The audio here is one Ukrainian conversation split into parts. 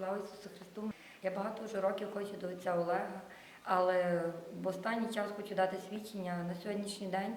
Слава Ісусу Христу! Я багато вже років хочу до отця Олега, але в останній час хочу дати свідчення на сьогоднішній день,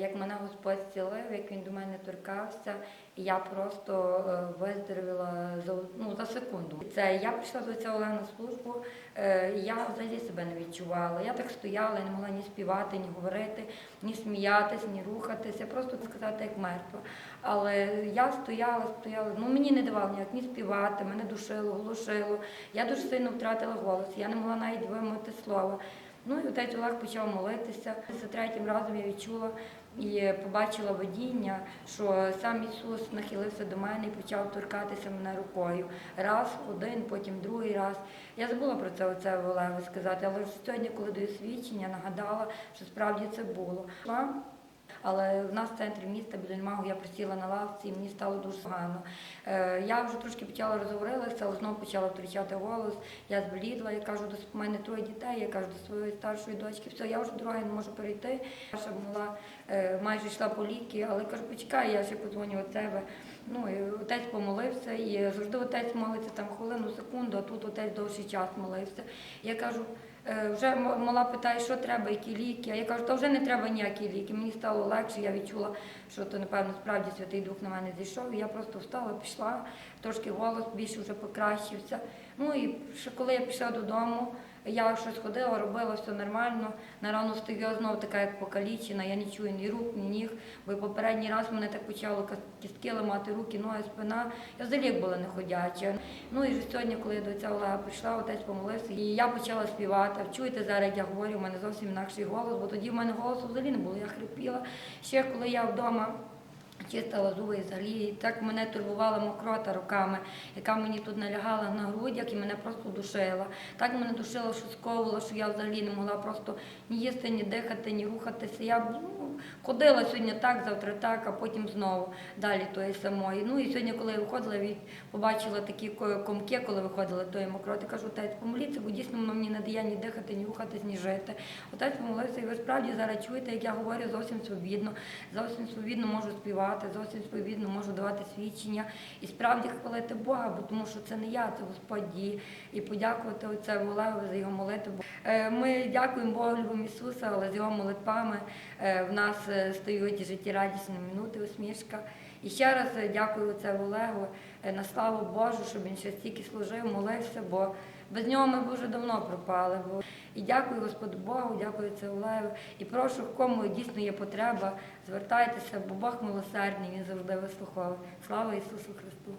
як мене Господь зцілив, як він до мене торкався, і я просто е, виздоровіла за, ну, за секунду. Це я прийшла до Олега на службу, е, я взагалі себе не відчувала. Я так стояла, я не могла ні співати, ні говорити, ні сміятись, ні рухатися, просто сказати як мертва. Але я стояла, стояла, ну мені не давало ніяк ні співати, мене душило, глушило. Я дуже сильно втратила голос, я не могла навіть вимовити слова. Ну і отець Олег почав молитися. За третім разом я відчула і побачила водіння, що сам Ісус нахилився до мене і почав торкатися мене рукою. Раз, один, потім другий раз. Я забула про це оце Олегу сказати, але сьогодні, коли даю свідчення, нагадала, що справді це було. Але в нас в центрі міста біля Льмагу я присіла на лавці, і мені стало дуже погано. Е, я вже трошки почала розговорилася, знову почала втрачати голос. Я зблідла, я кажу, до мене троє дітей, я кажу до своєї старшої дочки, все, я вже дороги не можу перейти. Наша була е, майже йшла по ліки, але кажу, почекай, я ще подзвоню від тебе. Ну і отець помолився, і завжди отець молиться там хвилину, секунду, а тут отець довший час молився. Я кажу. Е, Вже мала питає, що треба, які ліки. А я кажу, то вже не треба ніякі ліки. Мені стало легше, я відчула, що то, напевно, справді Святий Дух на мене зійшов. І я просто встала, пішла, трошки голос більше вже покращився. Ну і ще коли я пішла додому, я щось ходила, робила все нормально. На рану я знову така, як покалічена, я не чую ні рук, ні ніг. Бо попередній раз мене так почало кістки ламати, руки, ноги, спина. Я взагалі була неходяча. Ну і вже сьогодні, коли я до цього Олега прийшла, отець помолився, і я почала співати. Чуєте зараз, я говорю, у мене зовсім інакший голос, бо тоді в мене голосу взагалі не було, я хрипіла. Ще коли я вдома. Чистила зуби і взагалі, так мене турбувала мокрота руками, яка мені тут налягала на грудях і мене просто душила. Так мене душило, що сковувало, що я взагалі не могла просто ні їсти, ні дихати, ні рухатися. Я ну, ходила сьогодні так, завтра так, а потім знову далі тої самої. Ну і сьогодні, коли я виходила, побачила такі комки, коли виходила тої мокроти, кажу, отець, помоліться, бо дійсно воно мені не дає ні дихати, ні рухатись, ні жити. Отець помолився, і ви справді зараз чуєте, як я говорю зовсім свобідно, зовсім свобідно можу співати, зовсім відповідно, можу давати свідчення і справді хвалити Бога, бо тому що це не я, це Господь. І подякувати отцеву Олегу за його молитву. Е, Ми дякуємо Богу любому Ісуса, але з його молитвами е, в нас е, стають життєрадісні минути, усмішка. І ще раз е, дякую це Олегу е, на славу Божу, щоб він ще стільки служив, молився, бо без нього ми б вже давно пропали. Бо... І дякую Господу Богу, дякую це Олегу. І прошу, кому дійсно є потреба, звертайтеся, бо Бог милосердний, він завжди вислуховує. Слава Ісусу Христу!